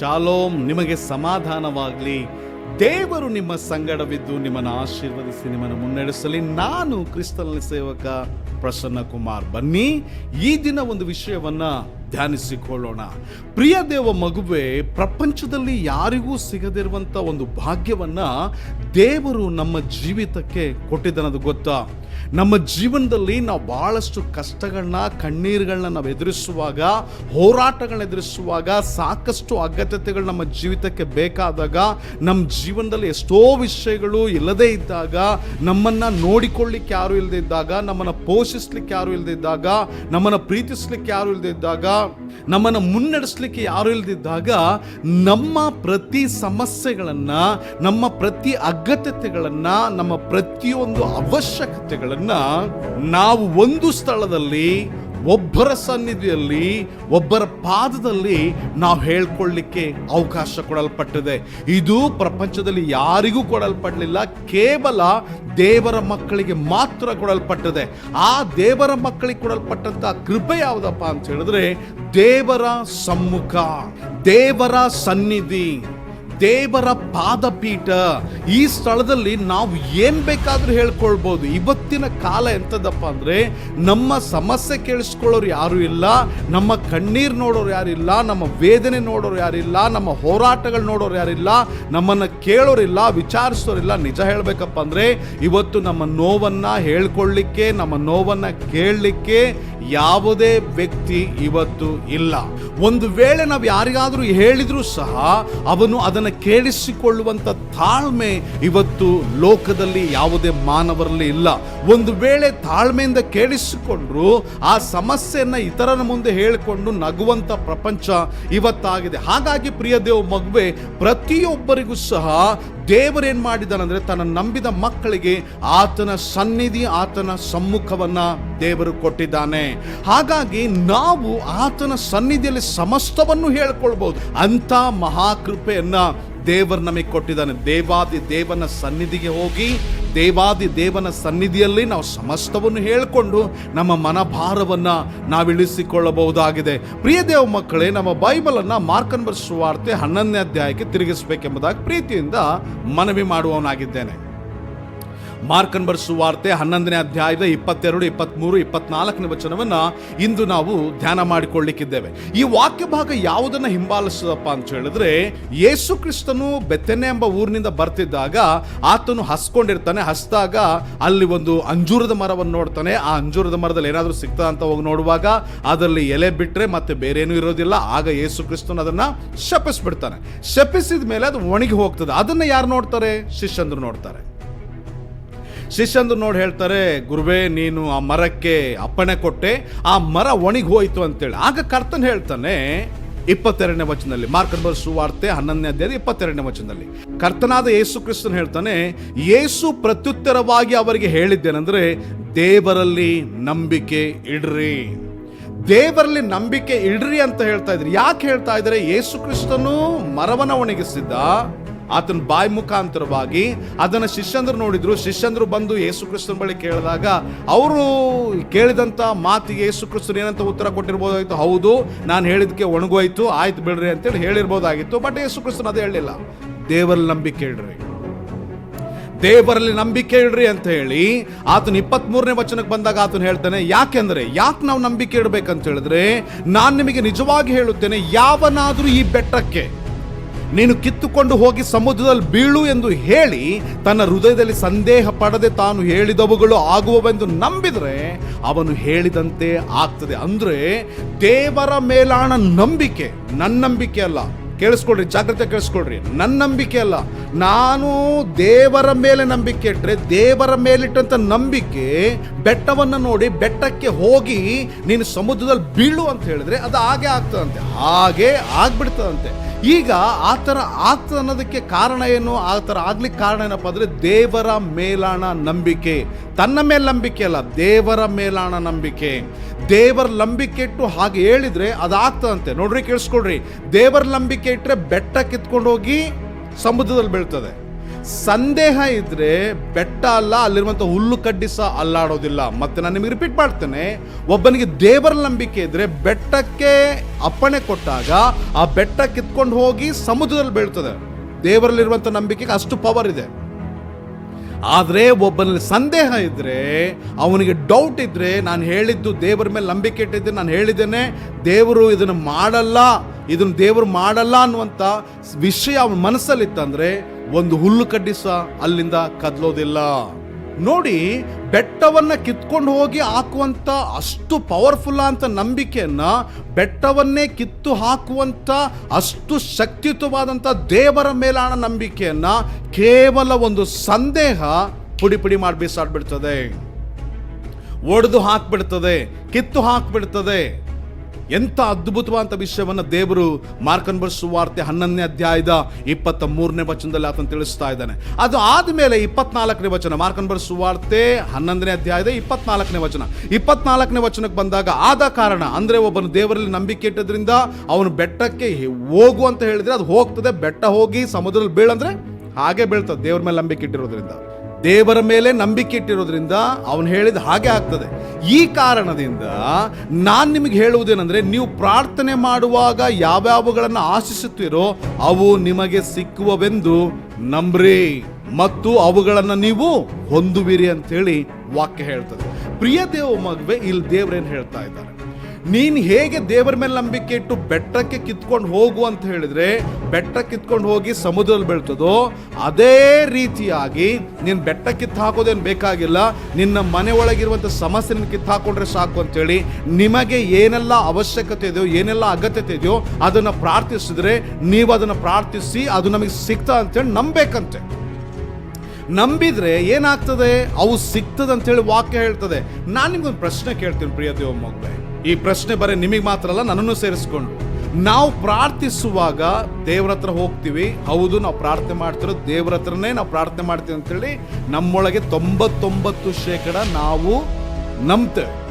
Shalom ನಿಮಗೆ ಸಮಾಧಾನವಾಗಲಿ. ದೇವರು ನಿಮ್ಮ ಸಂಗಡವಿದ್ದು ನಿಮ್ಮನ್ನು ಆಶೀರ್ವದಿಸಿ, ನಿಮ್ಮನ್ನು ಮುನ್ನಡೆಸಲಿ. ನಾನು ಕ್ರಿಸ್ತನ ಸೇವಕ ಪ್ರಸನ್ನ ಕುಮಾರ್ ಬನ್ನಿ, ಈ ದಿನ ಒಂದು ವಿಷಯವನ್ನ ಧ್ಯಾನಿಸಿಕೊಳ್ಳೋಣ. ಪ್ರಿಯ ದೇವ ಮಗುವೆ, ಪ್ರಪಂಚದಲ್ಲಿ ಯಾರಿಗೂ ಸಿಗದಿರುವಂಥ ಒಂದು ಭಾಗ್ಯವನ್ನ ದೇವರು ನಮ್ಮ ಜೀವಿತಕ್ಕೆ ಕೊಟ್ಟಿದ್ದನದು ಗೊತ್ತಾ? ನಮ್ಮ ಜೀವನದಲ್ಲಿ ನಾವು ಬಹಳಷ್ಟು ಕಷ್ಟಗಳನ್ನ ಕಣ್ಣೀರುಗಳನ್ನ ನಾವು ಎದುರಿಸುವಾಗ ಹೋರಾಟಗಳನ್ನ ಎದುರಿಸುವಾಗ, ಸಾಕಷ್ಟು ಅಗತ್ಯತೆಗಳು ನಮ್ಮ ಜೀವಿತಕ್ಕೆ ಬೇಕಾದಾಗ ನಮ್ಮ ಜೀವನದಲ್ಲಿ ಎಷ್ಟೋ ವಿಷಯಗಳು ಇಲ್ಲದೇ ಇದ್ದಾಗ, ನಮ್ಮನ್ನ ನೋಡಿಕೊಳ್ಳಿಕ್ಕೆ ಯಾರು ಇಲ್ಲದೆ ಇದ್ದಾಗ, ನಮ್ಮನ್ನ ಪೋಷಿಸ್ಲಿಕ್ಕೆ ಯಾರು ಇಲ್ಲದೆ ಇದ್ದಾಗ, ನಮ್ಮನ್ನ ಪ್ರೀತಿಸ್ಲಿಕ್ಕೆ ಯಾರು ಇಲ್ಲದೆ ಇದ್ದಾಗ ನಮ್ಮನ್ನ ಮುನ್ನಡೆಸಲಿಕ್ಕೆ ಯಾರು ಇಲ್ಲದಿದ್ದಾಗ ನಮ್ಮ ಪ್ರತಿ ಸಮಸ್ಯೆಗಳನ್ನು, ನಮ್ಮ ಪ್ರತಿ ಅಗತ್ಯತೆಗಳನ್ನು, ನಮ್ಮ ಪ್ರತಿಯೊಂದು ಅವಶ್ಯಕತೆಗಳನ್ನು ನಾವು ಒಂದು ಸ್ಥಳದಲ್ಲಿ ಒಬ್ಬರ ಸನ್ನಿಧಿಯಲ್ಲಿ, ಒಬ್ಬರ ಪಾದದಲ್ಲಿ ನಾವು ಹೇಳ್ಕೊಳ್ಳಿಕ್ಕೆ ಅವಕಾಶ ಕೊಡಲ್ಪಟ್ಟಿದೆ. ಇದು ಪ್ರಪಂಚದಲ್ಲಿ ಯಾರಿಗೂ ಕೊಡಲ್ಪಡಲಿಲ್ಲ, ಕೇವಲ ದೇವರ ಮಕ್ಕಳಿಗೆ ಮಾತ್ರ ಕೊಡಲ್ಪಟ್ಟಿದೆ. ಆ ದೇವರ ಮಕ್ಕಳಿಗೆ ಕೊಡಲ್ಪಟ್ಟಂತ ಕೃಪೆ ಯಾವುದಪ್ಪ ಅಂತ ಹೇಳಿದ್ರೆ, ದೇವರ ಸಮ್ಮುಖ, ದೇವರ ಸನ್ನಿಧಿ. ದೇವರ ಪಾದಪೀಠ. ಈ ಸ್ಥಳದಲ್ಲಿ ನಾವು ಏನ್ ಬೇಕಾದ್ರೂ ಹೇಳ್ಕೊಳ್ಬೋದು. ಇವತ್ತಿನ ಕಾಲ ಎಂಥದ್ದಪ್ಪ ಅಂದ್ರೆ, ನಮ್ಮ ಸಮಸ್ಯೆ ಕೇಳಿಸ್ಕೊಳ್ಳೋರು ಯಾರು ಇಲ್ಲ, ನಮ್ಮ ಕಣ್ಣೀರ್ ನೋಡೋರು ಯಾರಿಲ್ಲ ನಮ್ಮ ವೇದನೆ ನೋಡೋರು ಯಾರಿಲ್ಲ ನಮ್ಮ ಹೋರಾಟಗಳು ನೋಡೋರು ಯಾರಿಲ್ಲ ನಮ್ಮನ್ನ ಕೇಳೋರಿಲ್ಲ ವಿಚಾರಿಸೋರಿಲ್ಲ ನಿಜ ಹೇಳ್ಬೇಕಪ್ಪ ಅಂದ್ರೆ, ಇವತ್ತು ನಮ್ಮ ನೋವನ್ನ ಹೇಳ್ಕೊಳ್ಳಿಕ್ಕೆ ನಮ್ಮ ನೋವನ್ನ ಕೇಳಲಿಕ್ಕೆ ಯಾವುದೇ ವ್ಯಕ್ತಿ ಇವತ್ತು ಇಲ್ಲ. ಒಂದು ವೇಳೆ ನಾವು ಯಾರಿಗಾದರೂ ಹೇಳಿದರೂ ಸಹ, ಅವನು ಅದನ್ನು ಕೇಳಿಸಿಕೊಳ್ಳುವಂತ ತಾಳ್ಮೆ ಇವತ್ತು ಲೋಕದಲ್ಲಿ ಯಾವುದೇ ಮಾನವರಲ್ಲಿ ಇಲ್ಲ. ಒಂದು ವೇಳೆ ತಾಳ್ಮೆಯಿಂದ ಕೇಳಿಸಿಕೊಂಡ್ರು, ಆ ಸಮಸ್ಯೆಯನ್ನು ಇತರರ ಮುಂದೆ ಹೇಳಿಕೊಂಡು ನಗುವಂಥ ಪ್ರಪಂಚ ಇವತ್ತಾಗಿದೆ. ಹಾಗಾಗಿ ಪ್ರಿಯ ದೇವ್ ಮಗುವೆ, ಪ್ರತಿಯೊಬ್ಬರಿಗೂ ಸಹ ದೇವರೇನ್ ಮಾಡಿದಾನಂದ್ರೆ ತನ್ನ ನಂಬಿದ ಮಕ್ಕಳಿಗೆ ಆತನ ಸನ್ನಿಧಿ, ಆತನ ಸಮ್ಮುಖವನ್ನು ದೇವರು ಕೊಟ್ಟಿದ್ದಾನೆ. ಹಾಗಾಗಿ ನಾವು ಆತನ ಸನ್ನಿಧಿಯಲ್ಲಿ ಸಮಸ್ತವನ್ನು ಹೇಳ್ಕೊಳ್ಬಹುದು ಅಂಥ ಮಹಾಕೃಪೆಯನ್ನ ದೇವರು ನಮಗೆ ಕೊಟ್ಟಿದ್ದಾನೆ. ದೇವಾದಿ ದೇವನ ಸನ್ನಿಧಿಗೆ ಹೋಗಿ, ದೇವಾದಿ ದೇವನ ಸನ್ನಿಧಿಯಲ್ಲಿ ನಾವು ಸಮಸ್ತವನ್ನು ಹೇಳಿಕೊಂಡು ನಮ್ಮ ಮನಭಾರವನ್ನು ನಾವಿಳಿಸಿಕೊಳ್ಳಬಹುದಾಗಿದೆ. ಪ್ರಿಯ ದೇವ ಮಕ್ಕಳೇ, ನಮ್ಮ ಬೈಬಲನ್ನು ಮಾರ್ಕನ್ ಸುವಾರ್ತೆ ಹನ್ನೊಂದನೇ ಅಧ್ಯಾಯಕ್ಕೆ ತಿರುಗಿಸಬೇಕೆಂಬುದಾಗಿ ಪ್ರೀತಿಯಿಂದ ಮನವಿ ಮಾಡುವವನಾಗಿದ್ದೇನೆ. ಮಾರ್ಕನ್ ಸುವಾರ್ತೆ ಹನ್ನೊಂದನೇ ಅಧ್ಯಾಯದ ಇಪ್ಪತ್ತೆರಡು, ಇಪ್ಪತ್ಮೂರು, ಇಪ್ಪತ್ನಾಲ್ಕನೇ ವಚನವನ್ನು ಇಂದು ನಾವು ಧ್ಯಾನ ಮಾಡಿಕೊಳ್ಳಿಕ್ಕಿದ್ದೇವೆ. ಈ ವಾಕ್ಯ ಭಾಗ ಯಾವುದನ್ನು ಹಿಂಬಾಲಿಸದಪ್ಪ ಅಂತ ಹೇಳಿದ್ರೆ, ಯೇಸು ಕ್ರಿಸ್ತನು ಬೆತ್ತನೆ ಎಂಬ ಊರಿನಿಂದ ಬರ್ತಿದ್ದಾಗ ಆತನು ಹಸ್ಕೊಂಡಿರ್ತಾನೆ, ಹಸ್ದಾಗ ಅಲ್ಲಿ ಒಂದು ಅಂಜೂರದ ಮರವನ್ನು ನೋಡ್ತಾನೆ. ಆ ಅಂಜೂರದ ಮರದಲ್ಲಿ ಏನಾದರೂ ಸಿಗ್ತದ ಅಂತ ಹೋಗಿ ನೋಡುವಾಗ ಅದರಲ್ಲಿ ಎಲೆ ಬಿಟ್ರೆ ಮತ್ತೆ ಬೇರೇನೂ ಇರೋದಿಲ್ಲ. ಆಗ ಯೇಸು ಕ್ರಿಸ್ತನು ಅದನ್ನ ಶಪಿಸ್ಬಿಡ್ತಾನೆ. ಶಪಿಸಿದ ಮೇಲೆ ಅದು ಒಣಗಿ ಹೋಗ್ತದೆ. ಅದನ್ನ ಯಾರು ನೋಡ್ತಾರೆ? ಶಿಷ್ಯಂದ್ರು ನೋಡ್ತಾರೆ. ಶಿಷ್ಯಂದು ನೋಡಿ ಹೇಳ್ತಾರೆ, ಗುರುವೇ, ನೀನು ಆ ಮರಕ್ಕೆ ಅಪ್ಪಣೆ ಕೊಟ್ಟೆ, ಆ ಮರ ಒಣಗಿ ಹೋಯಿತು ಅಂತೇಳಿ. ಆಗ ಕರ್ತನ್ ಹೇಳ್ತಾನೆ ಇಪ್ಪತ್ತೆರಡನೇ ವಚನದಲ್ಲಿ ಮಾರ್ಕಂಬರ್ ಸುವಾರ್ತೆ ಹನ್ನೊಂದನೇ ಅಧ್ಯಾಯ ಇಪ್ಪತ್ತೆರಡನೇ ವಚನದಲ್ಲಿ. ಕರ್ತನಾದ ಯೇಸು ಕ್ರಿಸ್ತನ್ ಹೇಳ್ತಾನೆ, ಯೇಸು ಪ್ರತ್ಯುತ್ತರವಾಗಿ ಅವರಿಗೆ ಹೇಳಿದ್ದೇನೆಂದ್ರೆ, ದೇವರಲ್ಲಿ ನಂಬಿಕೆ ಇಡ್ರಿ. ದೇವರಲ್ಲಿ ನಂಬಿಕೆ ಇಡ್ರಿ ಅಂತ ಹೇಳ್ತಾ ಇದ್ರಿ. ಯಾಕೆ ಹೇಳ್ತಾ ಇದ್ದಾರೆ? ಯೇಸು ಕ್ರಿಸ್ತನು ಮರವನ್ನು ಒಣಗಿಸಿದ್ದ ಆತನ ಬಾಯಿ ಮುಖಾಂತರವಾಗಿ ಅದನ್ನ ಶಿಷ್ಯಂದ್ರು ನೋಡಿದ್ರು. ಶಿಷ್ಯಂದ್ರು ಬಂದು ಯೇಸು ಕ್ರಿಸ್ತನ ಬಳಿ ಕೇಳಿದಾಗ, ಅವರು ಕೇಳಿದಂತ ಮಾತಿಗೆ ಯೇಸು ಕ್ರಿಸ್ತನ್ ಏನಂತ ಉತ್ತರ ಕೊಟ್ಟಿರ್ಬೋದಾಗಿತ್ತು ಹೌದು, ನಾನು ಹೇಳಿದಕ್ಕೆ ಒಣಗೋಯ್ತು, ಆಯ್ತು ಬಿಡ್ರಿ ಅಂತೇಳಿ ಹೇಳಿರ್ಬೋದಾಗಿತ್ತು, ಬಟ್ ಯೇಸು ಕ್ರಿಸ್ತನ್ ಅದೇ ಹೇಳಿಲ್ಲ ದೇವರಲ್ಲಿ ನಂಬಿಕೆ ಇಡ್ರಿ. ದೇವರಲ್ಲಿ ನಂಬಿಕೆ ಇಡ್ರಿ ಅಂತ ಹೇಳಿ ಆತನ ಇಪ್ಪತ್ತ್ ಮೂರನೇ ವಚನಕ್ಕೆ ಬಂದಾಗ ಆತನು ಹೇಳ್ತಾನೆ, ಯಾಕೆಂದ್ರೆ, ಯಾಕೆ ನಾವು ನಂಬಿಕೆ ಇಡ್ಬೇಕಂತ ಹೇಳಿದ್ರೆ, ನಾನು ನಿಮಗೆ ನಿಜವಾಗಿ ಹೇಳುತ್ತೇನೆ, ಯಾವನಾದರೂ ಈ ಬೆಟ್ಟಕ್ಕೆ ನೀನು ಕಿತ್ತುಕೊಂಡು ಹೋಗಿ ಸಮುದ್ರದಲ್ಲಿ ಬೀಳು ಎಂದು ಹೇಳಿ ತನ್ನ ಹೃದಯದಲ್ಲಿ ಸಂದೇಹ ಪಡದೆ ತಾನು ಹೇಳಿದವುಗಳು ಆಗುವವೆಂದು ನಂಬಿದರೆ ಅವನು ಹೇಳಿದಂತೆ ಆಗ್ತದೆ. ಅಂದರೆ ದೇವರ ಮೇಲಾಣ ನಂಬಿಕೆ ನನ್ನ ನಂಬಿಕೆ ಅಲ್ಲ. ಕೇಳಿಸ್ಕೊಳ್ರಿ, ಜಾಗ್ರತೆ ಕೇಳಿಸ್ಕೊಳ್ರಿ. ನನ್ನ ನಂಬಿಕೆ ಅಲ್ಲ. ನಾನು ದೇವರ ಮೇಲೆ ನಂಬಿಕೆ ಇಟ್ಟರೆ ದೇವರ ಮೇಲಿಟ್ಟಂಥ ನಂಬಿಕೆ ಬೆಟ್ಟವನ್ನು ನೋಡಿ ಬೆಟ್ಟಕ್ಕೆ ಹೋಗಿ ನೀನು ಸಮುದ್ರದಲ್ಲಿ ಬೀಳು ಅಂತ ಹೇಳಿದ್ರೆ ಅದು ಹಾಗೆ ಆಗ್ತದಂತೆ. ಹಾಗೆ ಆಗ್ಬಿಡ್ತದಂತೆ. ಈಗ ಆ ಥರ ಆಗ್ತದೆ ಅನ್ನೋದಕ್ಕೆ ಕಾರಣ ಏನು? ಆ ಥರ ಆಗ್ಲಿಕ್ಕೆ ಕಾರಣ ಏನಪ್ಪ ಅಂದರೆ ದೇವರ ಮೇಲಾಣ ನಂಬಿಕೆ. ತನ್ನ ಮೇಲೆ ನಂಬಿಕೆ ಅಲ್ಲ, ದೇವರ ಮೇಲಾಣ ನಂಬಿಕೆ. ದೇವರ ನಂಬಿಕೆ ಇಟ್ಟು ಹಾಗೆ ಹೇಳಿದ್ರೆ ಅದಾಗ್ತದಂತೆ. ನೋಡ್ರಿ ಕೇಳಿಸ್ಕೊಡ್ರಿ ದೇವರ ನಂಬಿಕೆ ಇಟ್ಟರೆ ಬೆಟ್ಟ ಕಿತ್ಕೊಂಡು ಹೋಗಿ ಸಮುದ್ರದಲ್ಲಿ ಬೀಳ್ತದೆ. ಸಂದೇಹ ಇದ್ರೆ ಬೆಟ್ಟ ಅಲ್ಲ, ಅಲ್ಲಿರುವಂಥ ಹುಲ್ಲು ಕಡ್ಡಿ ಸಹ ಅಲ್ಲಾಡೋದಿಲ್ಲ. ಮತ್ತೆ ನಾನು ನಿಮಗೆ ರಿಪೀಟ್ ಮಾಡ್ತೇನೆ, ಒಬ್ಬನಿಗೆ ದೇವರ ನಂಬಿಕೆ ಇದ್ರೆ ಬೆಟ್ಟಕ್ಕೆ ಅಪ್ಪಣೆ ಕೊಟ್ಟಾಗ ಆ ಬೆಟ್ಟ ಕಿತ್ಕೊಂಡು ಹೋಗಿ ಸಮುದ್ರದಲ್ಲಿ ಬೀಳ್ತದೆ. ದೇವರಲ್ಲಿರುವಂಥ ನಂಬಿಕೆಗೆ ಅಷ್ಟು ಪವರ್ ಇದೆ. ಆದರೆ ಒಬ್ಬನಲ್ಲಿ ಸಂದೇಹ ಇದ್ದರೆ ಅವನಿಗೆ ಡೌಟ್ ಇದ್ದರೆ ನಾನು ಹೇಳಿದ್ದು ದೇವರ ಮೇಲೆ ನಂಬಿಕೆ ಇಟ್ಟಿದ್ದೆ, ನಾನು ಹೇಳಿದ್ದೇನೆ, ದೇವರು ಇದನ್ನು ಮಾಡಲ್ಲ, ಇದನ್ನು ದೇವರು ಮಾಡಲ್ಲ ಅನ್ನುವಂಥ ವಿಷಯ ಅವನ ಮನಸ್ಸಲ್ಲಿತ್ತಂದರೆ, ಒಂದು ಹುಲ್ಲು ಕಡ್ಡಿ ಸಹ ಅಲ್ಲಿಂದ ಕದಲೋದಿಲ್ಲ. ನೋಡಿ, ಬೆಟ್ಟವನ್ನು ಕಿತ್ಕೊಂಡು ಹೋಗಿ ಹಾಕುವಂಥ ಅಷ್ಟು ಪವರ್ಫುಲ್ ಅಂತ ನಂಬಿಕೆಯನ್ನು ಬೆಟ್ಟವನ್ನೇ ಕಿತ್ತು ಹಾಕುವಂಥ ಅಷ್ಟು ಶಕ್ತಿಯುತವಾದಂಥ ದೇವರ ಮೇಲಾಣ ನಂಬಿಕೆಯನ್ನು ಕೇವಲ ಒಂದು ಸಂದೇಹ ಪುಡಿ ಪುಡಿ ಮಾಡಿ ಬಿಸಾಡ್ಬಿಡ್ತದೆ. ಒಡೆದು ಹಾಕ್ಬಿಡ್ತದೆ, ಕಿತ್ತು ಹಾಕ್ಬಿಡ್ತದೆ. ಎಂಥ ಅದ್ಭುತವಾದಂಥ ವಿಷಯವನ್ನು ದೇವರು ಮಾರ್ಕನ್ ಸುವಾರ್ತೆ ಹನ್ನೊಂದನೇ ಅಧ್ಯಾಯದ ಇಪ್ಪತ್ತ ಮೂರನೇ ವಚನದಲ್ಲಿ ಆತನು ತಿಳಿಸ್ತಾ ಇದ್ದಾನೆ. ಅದು ಆದಮೇಲೆ ಇಪ್ಪತ್ನಾಲ್ಕನೇ ವಚನ ಮಾರ್ಕನ್ ಸುವಾರ್ತೆ ಹನ್ನೊಂದನೇ ಅಧ್ಯಾಯದ ಇಪ್ಪತ್ನಾಲ್ಕನೇ ವಚನ. ಇಪ್ಪತ್ನಾಲ್ಕನೇ ವಚನಕ್ಕೆ ಬಂದಾಗ ಆದ ಕಾರಣ, ಅಂದರೆ ಒಬ್ಬನು ದೇವರಲ್ಲಿ ನಂಬಿಕೆ ಇಟ್ಟದ್ರಿಂದ ಅವನು ಬೆಟ್ಟಕ್ಕೆ ಹೋಗು ಅಂತ ಹೇಳಿದ್ರೆ ಅದು ಹೋಗ್ತದೆ. ಬೆಟ್ಟ ಹೋಗಿ ಸಮುದ್ರದಲ್ಲಿ ಬೀಳಂದ್ರೆ ಹಾಗೆ ಬೀಳ್ತದೆ ದೇವ್ರ ಮೇಲೆ ನಂಬಿಕೆ ಇಟ್ಟಿರೋದ್ರಿಂದ. ದೇವರ ಮೇಲೆ ನಂಬಿಕೆ ಇಟ್ಟಿರೋದ್ರಿಂದ ಅವನು ಹೇಳಿದ ಹಾಗೆ ಆಗ್ತದೆ. ಈ ಕಾರಣದಿಂದ ನಾನು ನಿಮಗೆ ಹೇಳುವುದೇನೆಂದರೆ, ನೀವು ಪ್ರಾರ್ಥನೆ ಮಾಡುವಾಗ ಯಾವ್ಯಾವುಗಳನ್ನು ಆಶಿಸುತ್ತೀರೋ ಅವು ನಿಮಗೆ ಸಿಕ್ಕುವವೆಂದು ನಂಬ್ರಿ. ಮತ್ತು ಅವುಗಳನ್ನು ನೀವು ಹೊಂದುವಿರಿ ಅಂತೇಳಿ ವಾಕ್ಯ ಹೇಳ್ತದೆ. ಪ್ರಿಯ ದೇವ ಮಗುವೆ, ಇಲ್ಲಿ ದೇವ್ರೇನು ಹೇಳ್ತಾ ಇದ್ದಾರೆ? ನೀನು ಹೇಗೆ ದೇವರ ಮೇಲೆ ನಂಬಿಕೆ ಇಟ್ಟು ಬೆಟ್ಟಕ್ಕೆ ಕಿತ್ಕೊಂಡು ಹೋಗು ಅಂತ ಹೇಳಿದ್ರೆ ಬೆಟ್ಟ ಕಿತ್ಕೊಂಡು ಹೋಗಿ ಸಮುದ್ರದಲ್ಲಿ ಬೀಳ್ತದೋ, ಅದೇ ರೀತಿಯಾಗಿ ನೀನು ಬೆಟ್ಟ ಕಿತ್ತು ಹಾಕೋದೇನು ಬೇಕಾಗಿಲ್ಲ. ನಿನ್ನ ಮನೆ ಒಳಗಿರುವಂಥ ಸಮಸ್ಯೆನ ಕಿತ್ತು ಹಾಕೊಂಡ್ರೆ ಸಾಕು ಅಂತೇಳಿ ನಿಮಗೆ ಏನೆಲ್ಲ ಅವಶ್ಯಕತೆ ಇದೆಯೋ, ಏನೆಲ್ಲ ಅಗತ್ಯತೆ ಇದೆಯೋ ಅದನ್ನು ಪ್ರಾರ್ಥಿಸಿದ್ರೆ ನೀವು ಅದನ್ನು ಪ್ರಾರ್ಥಿಸಿ ಅದು ನಮಗೆ ಸಿಗ್ತಾ ಅಂತೇಳಿ ನಂಬೇಕಂತೆ. ನಂಬಿದ್ರೆ ಏನಾಗ್ತದೆ? ಅವು ಸಿಗ್ತದೆ ಅಂತೇಳಿ ವಾಕ್ಯ ಹೇಳ್ತದೆ. ನಾನು ನಿಮ್ಗೊಂದು ಪ್ರಶ್ನೆ ಕೇಳ್ತೀನಿ ಪ್ರಿಯ ದೇವ ಈ ಪ್ರಶ್ನೆ ಬರೀ ನಿಮಗೆ ಮಾತ್ರ ಅಲ್ಲ, ನನ್ನನ್ನು ಸೇರಿಸ್ಕೊಂಡು. ನಾವು ಪ್ರಾರ್ಥಿಸುವಾಗ ದೇವ್ರ ಹತ್ರ ಹೋಗ್ತೀವಿ. ಹೌದು, ನಾವು ಪ್ರಾರ್ಥನೆ ಮಾಡ್ತಿರೋ ದೇವ್ರ ಹತ್ರನೇ ನಾವು ಪ್ರಾರ್ಥನೆ ಮಾಡ್ತೀವಿ ಅಂತೇಳಿ ನಮ್ಮೊಳಗೆ ತೊಂಬತ್ತೊಂಬತ್ತು ಶೇಕಡ ನಾವು ನಂಬ್ತೇವೆ.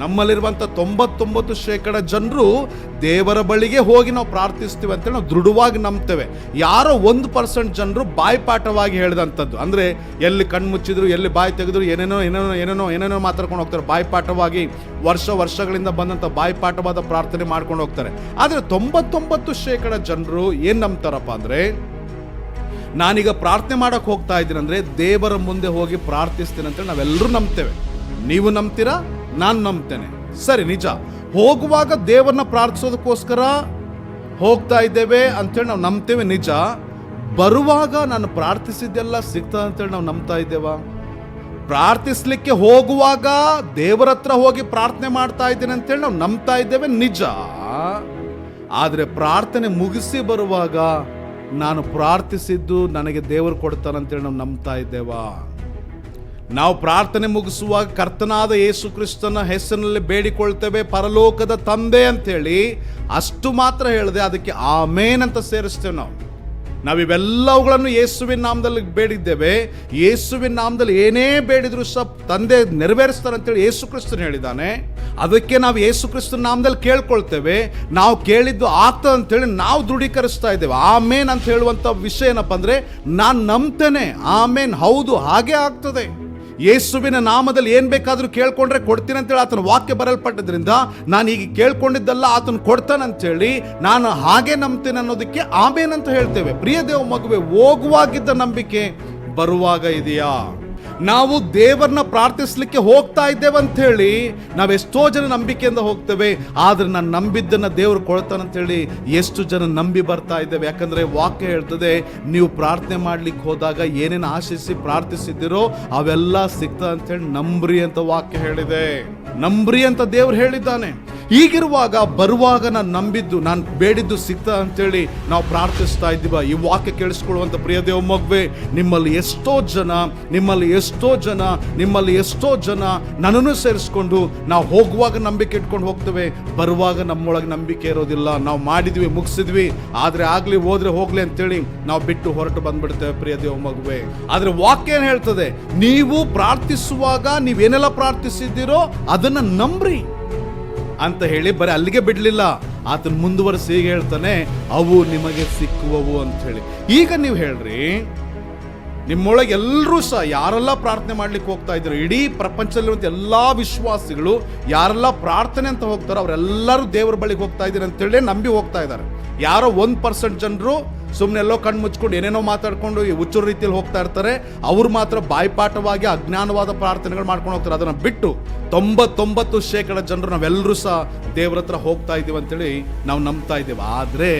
ನಮ್ಮಲ್ಲಿರುವಂಥ ತೊಂಬತ್ತೊಂಬತ್ತು ಶೇಕಡ ಜನರು ದೇವರ ಬಳಿಗೆ ಹೋಗಿ ನಾವು ಪ್ರಾರ್ಥಿಸ್ತೀವಿ ಅಂತೇಳಿ ನಾವು ದೃಢವಾಗಿ ನಂಬ್ತೇವೆ. ಯಾರೋ ಒಂದು ಪರ್ಸೆಂಟ್ ಜನರು ಬಾಯ್ಪಾಠವಾಗಿ ಹೇಳಿದಂಥದ್ದು. ಅಂದರೆ ಎಲ್ಲಿ ಕಣ್ಣು ಮುಚ್ಚಿದ್ರು, ಎಲ್ಲಿ ಬಾಯಿ ತೆಗೆದ್ರು, ಏನೇನೋ ಏನೇನೋ ಏನೇನೋ ಏನೇನೋ ಮಾತಾಡ್ಕೊಂಡು ಹೋಗ್ತಾರೆ. ಬಾಯ್ಪಾಠವಾಗಿ ವರ್ಷ ವರ್ಷಗಳಿಂದ ಬಂದಂಥ ಬಾಯ್ಪಾಠವಾದ ಪ್ರಾರ್ಥನೆ ಮಾಡ್ಕೊಂಡು ಹೋಗ್ತಾರೆ. ಆದರೆ ತೊಂಬತ್ತೊಂಬತ್ತು ಶೇಕಡ ಜನರು ಏನು ನಂಬ್ತಾರಪ್ಪ ಅಂದರೆ, ನಾನೀಗ ಪ್ರಾರ್ಥನೆ ಮಾಡೋಕ್ಕೆ ಹೋಗ್ತಾ ಇದ್ದೀನಿ ಅಂದರೆ ದೇವರ ಮುಂದೆ ಹೋಗಿ ಪ್ರಾರ್ಥಿಸ್ತೀನಿ ಅಂತೇಳಿ ನಾವೆಲ್ಲರೂ ನಂಬ್ತೇವೆ. ನೀವು ನಂಬ್ತೀರಾ? ನಾನು ನಂಬ್ತೇನೆ. ಸರಿ, ನಿಜ. ಹೋಗುವಾಗ ದೇವರನ್ನ ಪ್ರಾರ್ಥಿಸೋದಕ್ಕೋಸ್ಕರ ಹೋಗ್ತಾ ಇದ್ದೇವೆ ಅಂತೇಳಿ ನಾವು ನಂಬ್ತೇವೆ, ನಿಜ. ಬರುವಾಗ ನಾನು ಪ್ರಾರ್ಥಿಸಿದ್ದೆಲ್ಲ ಸಿಗ್ತದೆ ಅಂತೇಳಿ ನಾವು ನಂಬ್ತಾ ಇದ್ದೇವಾ? ಪ್ರಾರ್ಥಿಸ್ಲಿಕ್ಕೆ ಹೋಗುವಾಗ ದೇವರ ಹತ್ರ ಹೋಗಿ ಪ್ರಾರ್ಥನೆ ಮಾಡ್ತಾ ಇದ್ದೇನೆ ಅಂತೇಳಿ ನಾವು ನಂಬ್ತಾ ಇದ್ದೇವೆ, ನಿಜ. ಆದರೆ ಪ್ರಾರ್ಥನೆ ಮುಗಿಸಿ ಬರುವಾಗ ನಾನು ಪ್ರಾರ್ಥಿಸಿದ್ದು ನನಗೆ ದೇವರು ಕೊಡ್ತಾನಂತೇಳಿ ನಾವು ನಂಬ್ತಾ ಇದ್ದೇವಾ? ನಾವು ಪ್ರಾರ್ಥನೆ ಮುಗಿಸುವಾಗ ಕರ್ತನಾದ ಯೇಸು ಕ್ರಿಸ್ತನ ಹೆಸರಿನಲ್ಲಿ ಬೇಡಿಕೊಳ್ತೇವೆ, ಪರಲೋಕದ ತಂದೆ ಅಂತೇಳಿ ಅಷ್ಟು ಮಾತ್ರ ಹೇಳಿದೆ ಅದಕ್ಕೆ ಆಮೇನ್ ಅಂತ ಸೇರಿಸ್ತೇವೆ ನಾವು. ನಾವಿವೆಲ್ಲವುಗಳನ್ನು ಯೇಸುವಿನ ನಾಮದಲ್ಲಿ ಬೇಡಿದ್ದೇವೆ. ಯೇಸುವಿನ ನಾಮದಲ್ಲಿ ಏನೇ ಬೇಡಿದ್ರು ಸಹ ತಂದೆ ನೆರವೇರಿಸ್ತಾರೆ ಅಂತೇಳಿ ಯೇಸು ಕ್ರಿಸ್ತನ್ ಹೇಳಿದ್ದಾನೆ. ಅದಕ್ಕೆ ನಾವು ಯೇಸು ಕ್ರಿಸ್ತನ ನಾಮದಲ್ಲಿ ಕೇಳ್ಕೊಳ್ತೇವೆ. ನಾವು ಕೇಳಿದ್ದು ಆಗ್ತದೆ ಅಂತೇಳಿ ನಾವು ದೃಢೀಕರಿಸ್ತಾ ಇದ್ದೇವೆ. ಆಮೇನ್ ಅಂತ ಹೇಳುವಂಥ ವಿಷಯ ಏನಪ್ಪ ಅಂದರೆ, ನಾನು ನಂಬ್ತೇನೆ. ಆಮೇನ್. ಹೌದು, ಹಾಗೆ ಆಗ್ತದೆ. ಯೇಸುವಿನ ನಾಮದಲ್ಲಿ ಏನು ಬೇಕಾದರೂ ಕೇಳ್ಕೊಂಡ್ರೆ ಕೊಡ್ತೀನಿ ಅಂತೇಳಿ ಆತನ ವಾಕ್ಯ ಬರಲ್ಪಟ್ಟದ್ರಿಂದ ನಾನು ಈಗ ಕೇಳ್ಕೊಂಡಿದ್ದಲ್ಲ, ಆತನ ಕೊಡ್ತಾನಂತೇಳಿ ನಾನು ಹಾಗೆ ನಂಬ್ತೇನೆ ಅನ್ನೋದಕ್ಕೆ ಆಮೇನಂತ ಹೇಳ್ತೇವೆ. ಪ್ರಿಯ ದೇವ ಮಗುವೆ, ಹೋಗುವಾಗಿದ್ದ ನಂಬಿಕೆ ಬರುವಾಗ ಇದೆಯಾ? ನಾವು ದೇವರನ್ನ ಪ್ರಾರ್ಥಿಸ್ಲಿಕ್ಕೆ ಹೋಗ್ತಾ ಇದ್ದೇವೆ ಅಂತ ಹೇಳಿ ನಾವೆಷ್ಟೋ ಜನ ನಂಬಿಕೆಯಿಂದ ಹೋಗ್ತೇವೆ, ಆದ್ರೆ ನಾನು ನಂಬಿದ್ದನ್ನ ದೇವರು ಹೇಳಿ ಎಷ್ಟು ಜನ ನಂಬಿ ಬರ್ತಾ ಇದ್ದೇವೆ. ಯಾಕಂದ್ರೆ ವಾಕ್ಯ ಹೇಳ್ತದೆ, ನೀವು ಪ್ರಾರ್ಥನೆ ಮಾಡ್ಲಿಕ್ಕೆ ಹೋದಾಗ ಏನೇನು ಆಶಿಸಿ ಪ್ರಾರ್ಥಿಸಿದ್ದೀರೋ ಅವೆಲ್ಲ ಸಿಗ್ತದೆ ಅಂತೇಳಿ ನಂಬ್ರಿ ಅಂತ ವಾಕ್ಯ ಹೇಳಿದೆ. ನಂಬ್ರಿ ಅಂತ ದೇವ್ರು ಹೇಳಿದ್ದಾನೆ. ಈಗಿರುವಾಗ ಬರುವಾಗ ನಾನು ನಂಬಿದ್ದು, ನಾನು ಬೇಡಿದ್ದು ಸಿಗ್ತಾ ಅಂತೇಳಿ ನಾವು ಪ್ರಾರ್ಥಿಸ್ತಾ ಇದ್ದೀವ. ಈ ವಾಕ್ಯ ಕೇಳಿಸ್ಕೊಳ್ಳುವಂಥ ಪ್ರಿಯ ದೇವ ಮಗುವೆ, ನಿಮ್ಮಲ್ಲಿ ಎಷ್ಟೋ ಜನ, ನಿಮ್ಮಲ್ಲಿ ಎಷ್ಟೋ ಜನ, ನಿಮ್ಮಲ್ಲಿ ಎಷ್ಟೋ ಜನ ನನ್ನನ್ನು ಸೇರಿಸ್ಕೊಂಡು ನಾವು ಹೋಗುವಾಗ ನಂಬಿಕೆ ಇಟ್ಕೊಂಡು ಹೋಗ್ತೇವೆ. ಬರುವಾಗ ನಮ್ಮೊಳಗೆ ನಂಬಿಕೆ ಇರೋದಿಲ್ಲ. ನಾವು ಮಾಡಿದ್ವಿ, ಮುಗಿಸಿದ್ವಿ. ಆದರೆ ಆಗಲಿ ಹೋದ್ರೆ ಹೋಗ್ಲಿ ಅಂತೇಳಿ ನಾವು ಬಿಟ್ಟು ಹೊರಟು ಬಂದ್ಬಿಡ್ತೇವೆ ಪ್ರಿಯ ದೇವ ಮಗುವೆ. ಆದ್ರೆ ವಾಕ್ಯ ಏನು ಹೇಳ್ತದೆ? ನೀವು ಪ್ರಾರ್ಥಿಸುವಾಗ ನೀವೇನೆಲ್ಲ ಪ್ರಾರ್ಥಿಸಿದ್ದೀರೋ ಅದನ್ನ ನಂಬ್ರಿ ಅಂತ ಹೇಳಿ ಬರೀ ಅಲ್ಲಿಗೆ ಬಿಡ್ಲಿಲ್ಲ. ಆತನ ಮುಂದುವರೆಸಿ ಹೀಗೆ ಹೇಳ್ತಾನೆ, ಅವು ನಿಮಗೆ ಸಿಕ್ಕುವವು ಅಂತ ಹೇಳಿ. ಈಗ ನೀವು ಹೇಳ್ರಿ, ನಿಮ್ಮೊಳಗೆ ಎಲ್ಲರೂ ಸಹ ಯಾರೆಲ್ಲ ಪ್ರಾರ್ಥನೆ ಮಾಡ್ಲಿಕ್ಕೆ ಹೋಗ್ತಾ ಇದ್ರು, ಇಡೀ ಪ್ರಪಂಚದಲ್ಲಿರುವಂಥ ಎಲ್ಲಾ ವಿಶ್ವಾಸಿಗಳು ಯಾರೆಲ್ಲ ಪ್ರಾರ್ಥನೆ ಅಂತ ಹೋಗ್ತಾರೋ ಅವರೆಲ್ಲರೂ ದೇವರ ಬಳಿಗೆ ಹೋಗ್ತಾ ಇದ್ದಾರೆ ಅಂತೇಳಿ ನಂಬಿ ಹೋಗ್ತಾ ಇದ್ದಾರೆ. ಯಾರೋ ಒಂದು ಪರ್ಸೆಂಟ್ ಜನರು ಸುಮ್ಮನೆ ಎಲ್ಲೋ ಕಣ್ಣು ಮುಚ್ಕೊಂಡು ಏನೇನೋ ಮಾತಾಡ್ಕೊಂಡು ಈ ಹುಚ್ಚರ ರೀತಿಯಲ್ಲಿ ಹೋಗ್ತಾ ಇರ್ತಾರೆ, ಅವ್ರು ಮಾತ್ರ ಬಾಯ್ಪಾಠವಾಗಿ ಅಜ್ಞಾನವಾದ ಪ್ರಾರ್ಥನೆಗಳು ಮಾಡ್ಕೊಂಡು ಹೋಗ್ತಾರೆ. ಅದನ್ನು ಬಿಟ್ಟು ತೊಂಬತ್ತೊಂಬತ್ತು ಶೇಕಡ ಜನರು ನಾವೆಲ್ಲರೂ ಸಹ ದೇವ್ರ ಹತ್ರ ಹೋಗ್ತಾ ಇದ್ದೀವಿ ಅಂತೇಳಿ ನಾವು ನಂಬ್ತಾ ಇದ್ದೇವೆ. ಆದರೆ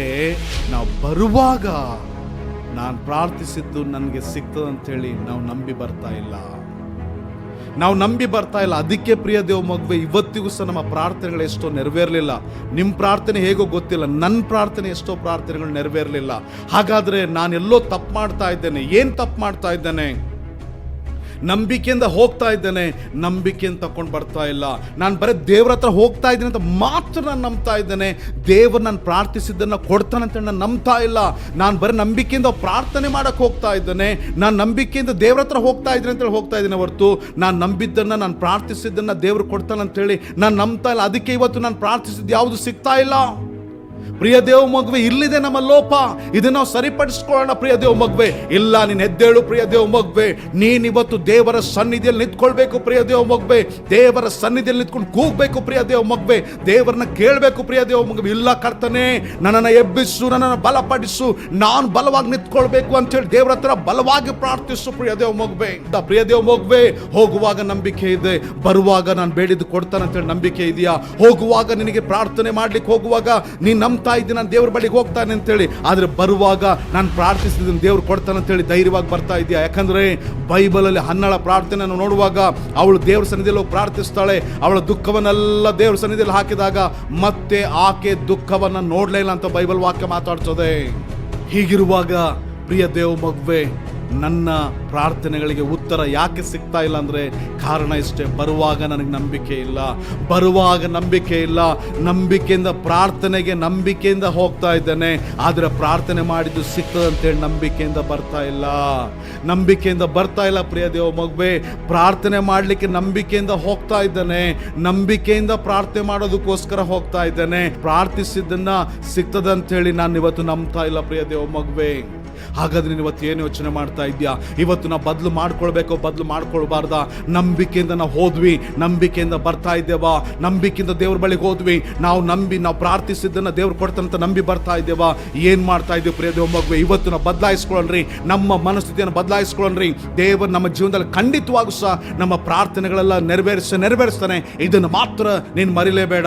ನಾವು ಬರುವಾಗ ನಾನು ಪ್ರಾರ್ಥಿಸಿದ್ದು ನನಗೆ ಸಿಗ್ತದಂತೇಳಿ ನಾವು ನಂಬಿ ಬರ್ತಾ ಇಲ್ಲ. ನಾವು ನಂಬಿ ಬರ್ತಾ ಇಲ್ಲ. ಅದಕ್ಕೆ ಪ್ರಿಯ ದೇವ ಮಗುವೆ, ಇವತ್ತಿಗೂ ಸಹ ನಮ್ಮ ಪ್ರಾರ್ಥನೆಗಳು ಎಷ್ಟೋ ನೆರವೇರಲಿಲ್ಲ. ನಿಮ್ಮ ಪ್ರಾರ್ಥನೆ ಹೇಗೋ ಗೊತ್ತಿಲ್ಲ. ನನ್ನ ಪ್ರಾರ್ಥನೆ ಎಷ್ಟೋ ಪ್ರಾರ್ಥನೆಗಳು ನೆರವೇರಲಿಲ್ಲ. ಹಾಗಾದರೆ ನಾನೆಲ್ಲೋ ತಪ್ಪು ಮಾಡ್ತಾ ಇದ್ದೇನೆ. ಏನು ತಪ್ಪು ಮಾಡ್ತಾ ಇದ್ದೇನೆ? ನಂಬಿಕೆಯಿಂದ ಹೋಗ್ತಾ ಇದ್ದೇನೆ. ನಂಬಿಕೆಯನ್ನು ತಕೊಂಡು ಬರ್ತಾ ಇಲ್ಲ. ನಾನು ಬರೀ ದೇವ್ರ ಹತ್ರ ಹೋಗ್ತಾ ಇದ್ದೀನಿ ಅಂತ ಮಾತ್ರ ನಾನು ನಂಬ್ತಾ ಇದ್ದೇನೆ. ದೇವರು ನಾನು ಪ್ರಾರ್ಥಿಸಿದ್ದನ್ನು ಅಂತ ನಾನು ನಂಬ್ತಾ ಇಲ್ಲ. ನಾನು ಬರೀ ನಂಬಿಕೆಯಿಂದ ಪ್ರಾರ್ಥನೆ ಮಾಡೋಕ್ಕೆ ಹೋಗ್ತಾ ಇದ್ದೇನೆ. ನಾನು ನಂಬಿಕೆಯಿಂದ ದೇವ್ರ ಹತ್ರ ಹೋಗ್ತಾ ಇದ್ದೀನಿ ಅಂತೇಳಿ ಹೋಗ್ತಾ ಇದ್ದೀನಿ ಹೊರತು. ನಾನು ನಂಬಿದ್ದನ್ನು, ನಾನು ಪ್ರಾರ್ಥಿಸಿದ್ದನ್ನು ದೇವ್ರು ಕೊಡ್ತಾನಂತೇಳಿ ನಾನು ನಂಬ್ತಾ ಇಲ್ಲ. ಅದಕ್ಕೆ ಇವತ್ತು ನಾನು ಪ್ರಾರ್ಥಿಸಿದ್ದು ಯಾವುದು ಸಿಗ್ತಾ ಇಲ್ಲ? ಪ್ರಿಯ ದೇವ ಮಗುವೆ, ಇಲ್ಲಿದೆ ನಮ್ಮ ಲೋಪ. ಇದನ್ನ ನಾವು ಸರಿಪಡಿಸ್ಕೊಳ್ಳೋಣ ಪ್ರಿಯ ದೇವ ಮಗುವೆ. ಇಲ್ಲ, ನೀನು ಎದ್ದೇಳು ಪ್ರಿಯ ದೇವ ಮಗುವೆ. ನೀನ್ ಇವತ್ತು ದೇವರ ಸನ್ನಿಧಿಯಲ್ಲಿ ನಿಂತ್ಕೊಳ್ಬೇಕು ಪ್ರಿಯ ದೇವ ಮಗುವೆ. ದೇವರ ಸನ್ನಿಧಿಯಲ್ಲಿ ನಿಂತ್ಕೊಂಡು ಕೂಗ್ಬೇಕು ಪ್ರಿಯ ದೇವ ಮಗುವೆ. ದೇವರನ್ನ ಕೇಳಬೇಕು ಪ್ರಿಯ ದೇವ ಮಗುವೆ. ಇಲ್ಲ, ಕರ್ತನೆ, ನನ್ನನ್ನು ಎಬ್ಬಿಸು, ನನ್ನನ್ನು ಬಲಪಡಿಸು. ನಾನು ಬಲವಾಗಿ ನಿಂತ್ಕೊಳ್ಬೇಕು ಅಂತ ಹೇಳಿ ದೇವರ ಹತ್ರ ಬಲವಾಗಿ ಪ್ರಾರ್ಥಿಸು ಪ್ರಿಯ ದೇವ ಮಗುವೆ. ಪ್ರಿಯ ದೇವ ಮಗುವೆ, ಹೋಗುವಾಗ ನಂಬಿಕೆ ಇದೆ. ಬರುವಾಗ ನಾನು ಬೇಡಿದ್ದು ಕೊಡ್ತಾನೆ ಅಂತ ಹೇಳಿ ನಂಬಿಕೆ ಇದೆಯಾ? ಹೋಗುವಾಗ ನಿನಗೆ ಪ್ರಾರ್ಥನೆ ಮಾಡ್ಲಿಕ್ಕೆ ಹೋಗುವಾಗ ನೀನು ನಂಬ್ತಾ ಇದ್ದೀನಿ ನಾನು ದೇವ್ರ ಬಳಿಗೆ ಹೋಗ್ತಾನೆ ಅಂತೇಳಿ. ಆದರೆ ಬರುವಾಗ ನಾನು ಪ್ರಾರ್ಥಿಸಿದ್ದೀನಿ ದೇವ್ರು ಕೊಡ್ತಾನೆ ಅಂತೇಳಿ ಧೈರ್ಯವಾಗಿ ಬರ್ತಾ ಇದೆಯಾ? ಯಾಕಂದರೆ ಬೈಬಲಲ್ಲಿ ಹನ್ನಳ ಪ್ರಾರ್ಥನೆಯನ್ನು ನೋಡುವಾಗ ಅವಳು ದೇವ್ರ ಸನ್ನಿಧಿಯಲ್ಲಿ ಹೋಗಿ ಪ್ರಾರ್ಥಿಸ್ತಾಳೆ, ಅವಳ ದುಃಖವನ್ನೆಲ್ಲ ದೇವ್ರ ಸನ್ನಿಧಿಯಲ್ಲಿ ಹಾಕಿದಾಗ ಮತ್ತೆ ಆಕೆ ದುಃಖವನ್ನು ನೋಡಲೇ ಇಲ್ಲ ಅಂತ ಬೈಬಲ್ ವಾಕ್ಯ ಮಾತಾಡ್ತದೆ. ಹೀಗಿರುವಾಗ ಪ್ರಿಯ ದೇವ್ ಮಗುವೆ ನನ್ನ ಪ್ರಾರ್ಥನೆಗಳಿಗೆ ಉತ್ತರ ಯಾಕೆ ಸಿಗ್ತಾ ಇಲ್ಲ ಅಂದರೆ ಕಾರಣ ಇಷ್ಟೇ. ಬರುವಾಗ ನನಗೆ ನಂಬಿಕೆ ಇಲ್ಲ. ಬರುವಾಗ ನಂಬಿಕೆ ಇಲ್ಲ. ನಂಬಿಕೆಯಿಂದ ಪ್ರಾರ್ಥನೆಗೆ ನಂಬಿಕೆಯಿಂದ ಹೋಗ್ತಾ ಇದ್ದೇನೆ. ಆದರೆ ಪ್ರಾರ್ಥನೆ ಮಾಡಿದ್ದು ಸಿಗ್ತದಂತೇಳಿ ನಂಬಿಕೆಯಿಂದ ಬರ್ತಾ ಇಲ್ಲ. ನಂಬಿಕೆಯಿಂದ ಬರ್ತಾ ಇಲ್ಲ ಪ್ರಿಯ ದೇವ ಮಗುವೆ. ಪ್ರಾರ್ಥನೆ ಮಾಡಲಿಕ್ಕೆ ನಂಬಿಕೆಯಿಂದ ಹೋಗ್ತಾ ಇದ್ದೇನೆ. ನಂಬಿಕೆಯಿಂದ ಪ್ರಾರ್ಥನೆ ಮಾಡೋದಕ್ಕೋಸ್ಕರ ಹೋಗ್ತಾ ಇದ್ದೇನೆ. ಪ್ರಾರ್ಥಿಸಿದ್ದನ್ನ ಸಿಗ್ತದಂತೇಳಿ ನಾನು ಇವತ್ತು ನಂಬ್ತಾ ಇಲ್ಲ ಪ್ರಿಯ ದೇವ ಮಗುವೆ. ಹಾಗಾದ್ರೆ ನೀನು ಇವತ್ತು ಏನು ಯೋಚನೆ ಮಾಡ್ತಾ ಇದ್ಯಾ ಇವತ್ತು ನಾವು ಬದಲು ಮಾಡ್ಕೊಳ್ಬೇಕು, ಬದಲು ಮಾಡ್ಕೊಳ್ಬಾರ್ದ? ನಂಬಿಕೆಯಿಂದ ನಾವು ಹೋದ್ವಿ, ನಂಬಿಕೆಯಿಂದ ಬರ್ತಾ ಇದ್ದೇವಾ? ನಂಬಿಕೆಯಿಂದ ದೇವ್ರ ಬಳಿಗೆ ಹೋದ್ವಿ. ನಾವು ನಂಬಿ, ನಾವು ಪ್ರಾರ್ಥಿಸಿದ್ದನ್ನು ದೇವ್ರು ಕೊಡ್ತಾನಂತ ನಂಬಿ ಬರ್ತಾ ಇದ್ದೇವಾ? ಏನು ಮಾಡ್ತಾ ಇದ್ದೀವಿ ಪ್ರಿಯ ದೇವ್ ಮಗುವೆ, ಇವತ್ತು ನಾವು ಬದಲಾಯಿಸ್ಕೊಳ್ಳ್ರಿ ನಮ್ಮ ಮನಸ್ಥಿತಿಯನ್ನು ಬದಲಾಯಿಸ್ಕೊಳ್ಳ್ರಿ ದೇವರು ನಮ್ಮ ಜೀವನದಲ್ಲಿ ಖಂಡಿತವಾಗೂ ಸಹ ನಮ್ಮ ಪ್ರಾರ್ಥನೆಗಳೆಲ್ಲ ನೆರವೇರಿಸ, ನೆರವೇರಿಸ್ತಾನೆ. ಇದನ್ನು ಮಾತ್ರ ನೀನು ಮರಿಲೇಬೇಡ.